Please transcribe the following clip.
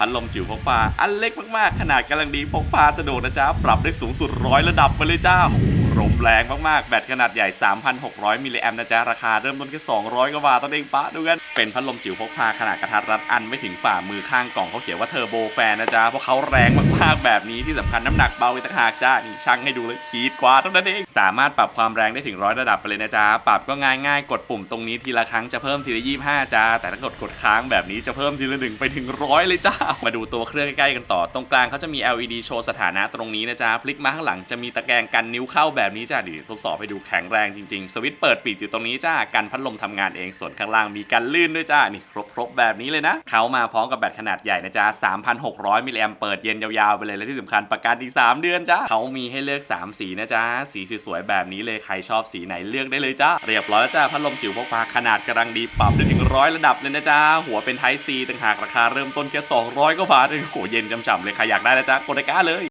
พัดลมจิ๋วพกพาอันเล็กมากๆ ขนาดกำลังดีพกพาสะดวกนะจ๊ะ ปรับได้สูงสุดร้อยระดับไปเลยจ้า ลมแรงมากๆ แบตขนาดใหญ่ 3,600 มิลลิแอมป์นะจ๊ะ ราคาเริ่มต้นแค่ 200 กว่าบาทตอนเองปะดูกัน เป็นพัดลมจิ๋วพกพาขนาดกระทัดรัดอันไม่ถึงฝ่ามือข้างกล่องเขาเขียนว่าเทอร์โบแฟนนะจ๊ะ เพราะเขาแรงมากๆ แบบนี้ที่สำคัญน้ำหนักเบาอีกต่างหากจ้านี่ช่างให้ดูเลยขีดกว่าเท่านั้นเอง สามารถปรับความแรงได้ถึงร้อยระดับไปเลยนะจ๊ะ ปรับก็ง่ายๆกดปุ่มตรงนี้ทีละครั้งจะเพิ่มทีละ25จ้า แต่ถ้ากดกดค้างแบบนี้จะเพิ่มทีละหนึ่งไปถึงร้อยเลยจ้า มาดูตัวเครื่องใกล้ๆกันต่อ ตรงกลางเขาจะมี LED โชว์สถานะตรงนี้นะจ๊ะพลิกมาข้างหลังจะมีตะแกรงกันนิ้วเข้าแแบบนี้จ้าดี๋ยวทดสอบให้ดูแข็งแรงจริงๆ สวิตช์เปิดปิดอยู่ตรงนี้จ้ากันพัดลมทำงานเองส่วนข้างล่างมีกันลื่นด้วยจ้านี่ครบๆแบบนี้เลยนะเขามาพร้อมกับแบตขนาดใหญ่นะจ๊ะ3,600 มิลลิแอมเปิดเย็นยาวๆไปเลยและที่สำคัญประกันอีก 3 เดือนจ้าเขามีให้เลือก 3 สีนะจ๊ะสีสวยๆแบบนี้เลยใครชอบสีไหนเลือกได้เลยจ้าเรียบร้อยแล้วจ้าพัดลมจิ๋วพกพาขนาดกำลังดีปรับได้ถึงร้อยระดับเลยนะจ๊ะหัวเป็นไทป์ C ต่างหากราคาเริ่มต้นแค่200กว่าเองโอ้โหเย็นจำๆเลยใครอยากได้นะจ๊ะกดตะกร้าเลย